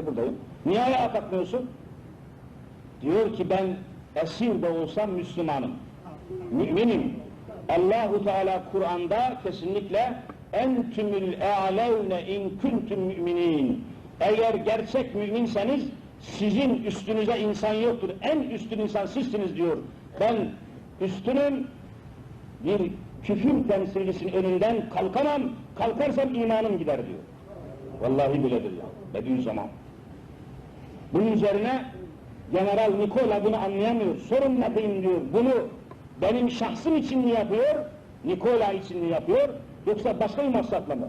işte buradayım. Niye ayağa kalkmıyorsun? Diyor ki ben esir de olsam Müslümanım. Müminim. Allahu Teala Kur'an'da kesinlikle entümül e'levne in kuntum müminin. Eğer gerçek müminseniz sizin üstünüze insan yoktur. En üstün insan sizsiniz diyor. Ben üstünüm bir küfür temsilcisinin önünden kalkamam. Kalkarsam imanım gider diyor. Vallahi böyledir ya. Bediüzzaman. Bunun üzerine General Nikola bunu anlayamıyor. Sorun nedir diyor. Bunu benim şahsım için mi yapıyor? Nikola için mi yapıyor? Yoksa başka bir maksatla mı?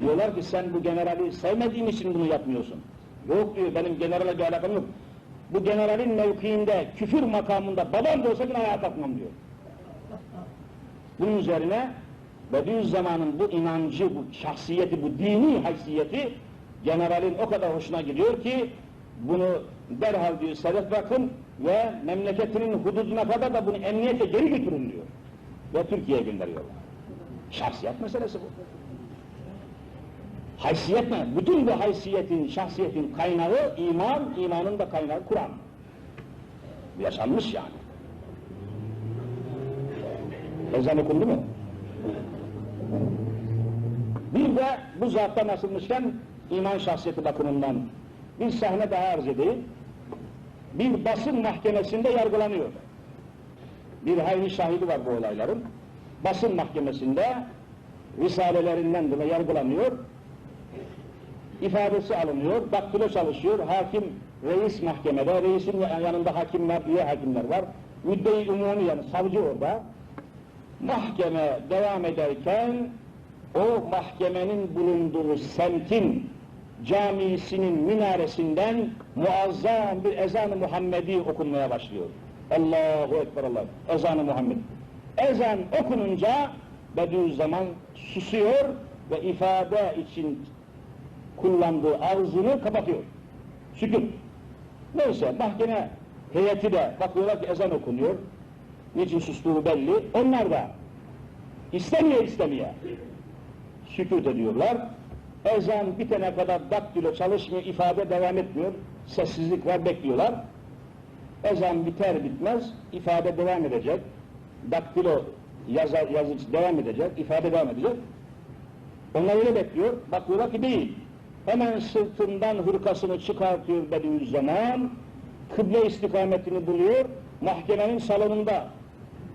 Diyorlar ki sen bu generali sevmediğin için bunu yapmıyorsun. Yok diyor benim generale bir alakam yok. Bu generalin mevkiinde, küfür makamında babam da olsa yine ayağa kalkmam diyor. Bunun üzerine Bediüzzaman'ın bu inancı, bu şahsiyeti, bu dini haysiyeti generalin o kadar hoşuna gidiyor ki bunu derhal diyor sebep bırakın ve memleketinin hududuna kadar da bunu emniyete geri götürün diyor. Ve Türkiye'ye gönderiyorlar. Şahsiyet meselesi bu. Haysiyet ne? Bütün bu haysiyetin, şahsiyetin kaynağı iman, imanın da kaynağı Kur'an. Yaşanmış yani. Ezan okundu mu? Bir de bu zattan asılmışken iman şahsiyeti bakımından bir sahne daha arz edeyim. Bir basın mahkemesinde yargılanıyor. Bir hayli şahidi var bu olayların. Basın mahkemesinde risalelerinden dolayı yargılanıyor. ifadesi alınıyor, daktilo çalışıyor, hakim reis mahkemede, reisin yanında hakimler, üye hakimler var. Müdde-i umumi yani savcı orada. Mahkeme devam ederken o mahkemenin bulunduğu semtin camisinin minaresinden muazzam bir ezan-ı Muhammedi okunmaya başlıyor. Allahu Ekber Allah. Ezan-ı Muhammed. Ezan okununca Bediüzzaman susuyor ve ifade için kullandığı ağzını kapatıyor. Sükut. Neyse mahkeme heyeti de bakıyorlar ki ezan okunuyor. Niçin sustuğu belli. Onlar da istemeye istemeye sükut ediyorlar. Ezan bitene kadar daktilo çalışmıyor, ifade devam etmiyor. Sessizlik var, bekliyorlar. Ezan biter bitmez, ifade devam edecek. Daktilo yazar, yazıcı devam edecek, ifade devam edecek. Onlar öyle bekliyor, bakıyorlar ki değil. Hemen sırtından hırkasını çıkartıyor Bediüzzaman, kıble istikametini buluyor, mahkemenin salonunda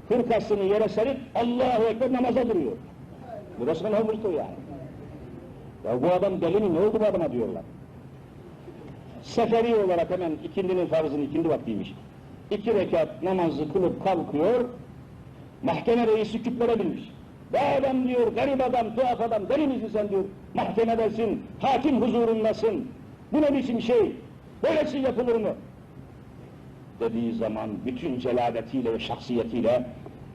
hırkasını yere serip Allahu Ekber namaza duruyor. Burası olmuştu yani? Ya bu adam deli mi? Ne oldu bu adama diyorlar. Seferi olarak hemen ikindinin farzını ikindi vaktiymiş. İki rekat namazı kılıp kalkıyor, mahkeme reisi küplere binmiş. Bu adam diyor, garip adam, tuhaf adam, deli misin sen diyor, mahkemedesin, hakim huzurundasın, bu ne biçim şey, böylesi yapılır mı? Dediği zaman bütün celaletiyle ve şahsiyetiyle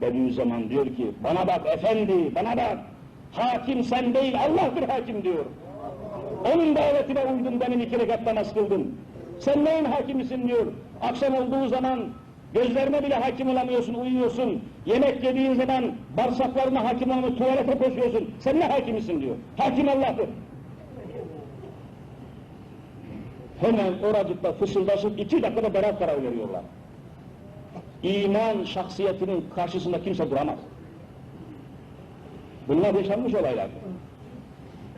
Bediüzzaman diyor ki, bana bak efendi, bana bak, hakim sen değil, Allah bir hakim diyor. Onun davetine uydun benim iki rekat namaz kıldın. Sen neyin hakimisin diyor. Akşam olduğu zaman gözlerine bile hakim olamıyorsun, uyuyorsun. Yemek yediğin zaman bağırsaklarına hakim olamıyorsun, tuvalete koşuyorsun. Sen ne hakimisin diyor. Hakim Allah'tır. Hemen oracıkta fısıldaşıp iki dakikada beraat karar veriyorlar. İman şahsiyetinin karşısında kimse duramaz. Bunlar yaşanmış olaylar.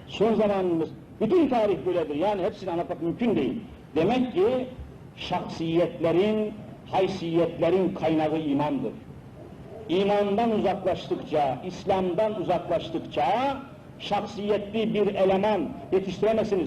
Son zamanımız, bütün tarih böyledir. Yani hepsini anlatmak mümkün değil. Demek ki şahsiyetlerin, haysiyetlerin kaynağı imandır. İmandan uzaklaştıkça, İslam'dan uzaklaştıkça şahsiyetli bir eleman yetiştiremezsiniz.